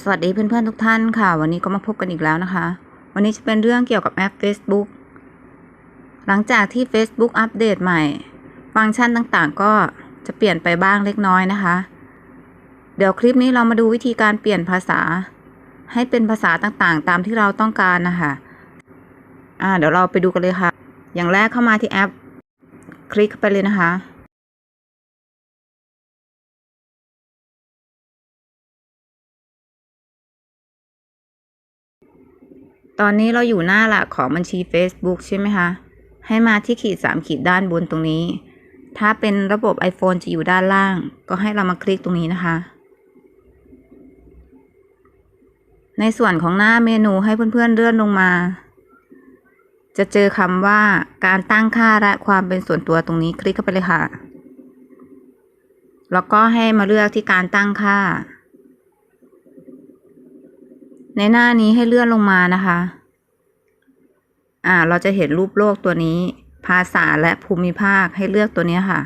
สวัสดีเพื่อนๆทุกท่านค่ะ วันนี้ก็มาพบกันอีกแล้วนะคะ วันนี้จะเป็นเรื่องเกี่ยวกับแอป Facebook หลังจากที่ Facebook อัปเดตใหม่ ฟังก์ชันต่างๆ ก็จะเปลี่ยนไปบ้างเล็กน้อยนะคะ เดี๋ยวคลิปนี้เรามาดูวิธีการเปลี่ยนภาษา ให้เป็นภาษาต่างๆ ตามที่เราต้องการนะคะอ่าเดี๋ยวเราไปดูกันเลยค่ะ อย่างแรกเข้ามาที่แอป คลิกเข้าไปเลยนะคะ ตอนนี้เราอยู่หน้าหลักของบัญชี Facebook ใช่ไหมคะ ให้มาที่ขีดสามขีดด้านบนตรงนี้ ถ้าเป็นระบบ iPhone จะอยู่ด้านล่าง ก็ให้เรามาคลิกตรงนี้นะคะ ในส่วนของหน้าเมนูให้เพื่อนๆเลื่อนลงมา จะเจอคำว่าการตั้งค่าและความเป็นส่วนตัวตรงนี้คลิกเข้าไปเลยค่ะ แล้วก็ให้มาเลือกที่การตั้งค่า ในหน้านี้ให้เลื่อนลงมานะคะ อ่า เราจะเห็นรูปโลกตัวนี้ ภาษาและภูมิภาคให้เลือกตัวนี้ค่ะ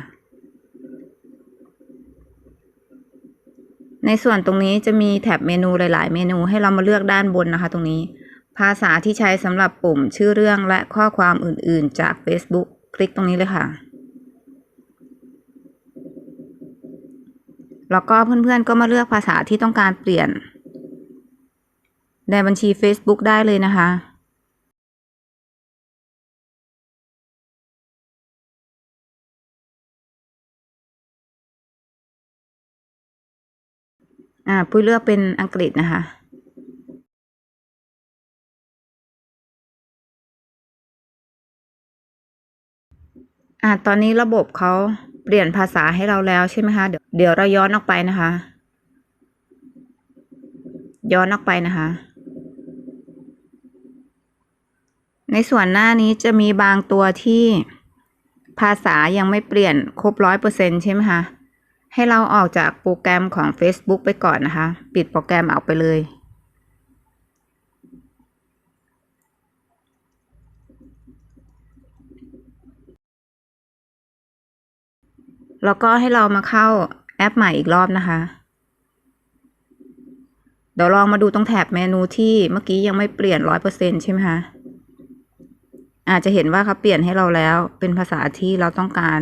ในส่วนตรงนี้จะมีแถบเมนูหลาย ๆ เมนูให้เรามาเลือกด้านบนนะคะ ตรงนี้ ภาษาที่ใช้สำหรับปุ่มชื่อเรื่องและข้อความอื่น ๆ จาก Facebook คลิกตรงนี้เลยค่ะแล้วก็เพื่อนๆก็มาเลือกภาษาที่ต้องการเปลี่ยน ในบัญชี Facebook ได้เลยนะคะ อ่าปุ้ยเลือกเป็นอังกฤษนะคะอ่าตอนนี้ระบบเขาเปลี่ยนภาษาให้เราแล้วใช่ไหมคะ เดี๋ยวเดี๋ยวเราย้อนออกไปนะคะ ย้อนออกไปนะคะ ในส่วนหน้านี้จะมีบางตัวที่ภาษายังไม่เปลี่ยนครบร้อยเปอร์เซ็นใช่ไหมคะ ให้เราออกจากโปรแกรมของ Facebook ไปก่อนนะคะ ปิดโปรแกรมออกไปเลย แล้วก็ให้เรามาเข้าแอปใหม่อีกรอบนะคะ เดี๋ยวลองมาดูตรงแถบเมนูที่เมื่อกี้ยังไม่เปลี่ยนร้อยเปอร์เซ็นใช่ไหมคะ อาจจะเห็นว่าเขาเปลี่ยนให้เราแล้วเป็นภาษาที่เราต้องการ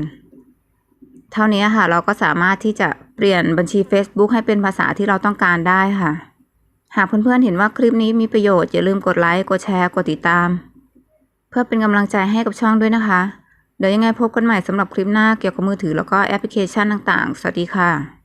เท่านี้ค่ะ เราก็สามารถที่จะเปลี่ยนบัญชี Facebook ให้เป็นภาษาที่เราต้องการได้ค่ะ หากเพื่อนๆเห็นว่าคลิปนี้มีประโยชน์อย่าลืมกดไลค์กดแชร์กดติดตาม เพื่อเป็นกำลังใจให้กับช่องด้วยนะคะ เดี๋ยวยังไงพบกันใหม่สำหรับคลิปหน้าเกี่ยวกับมือถือแล้วก็แอปพลิเคชันต่างๆ สวัสดีค่ะ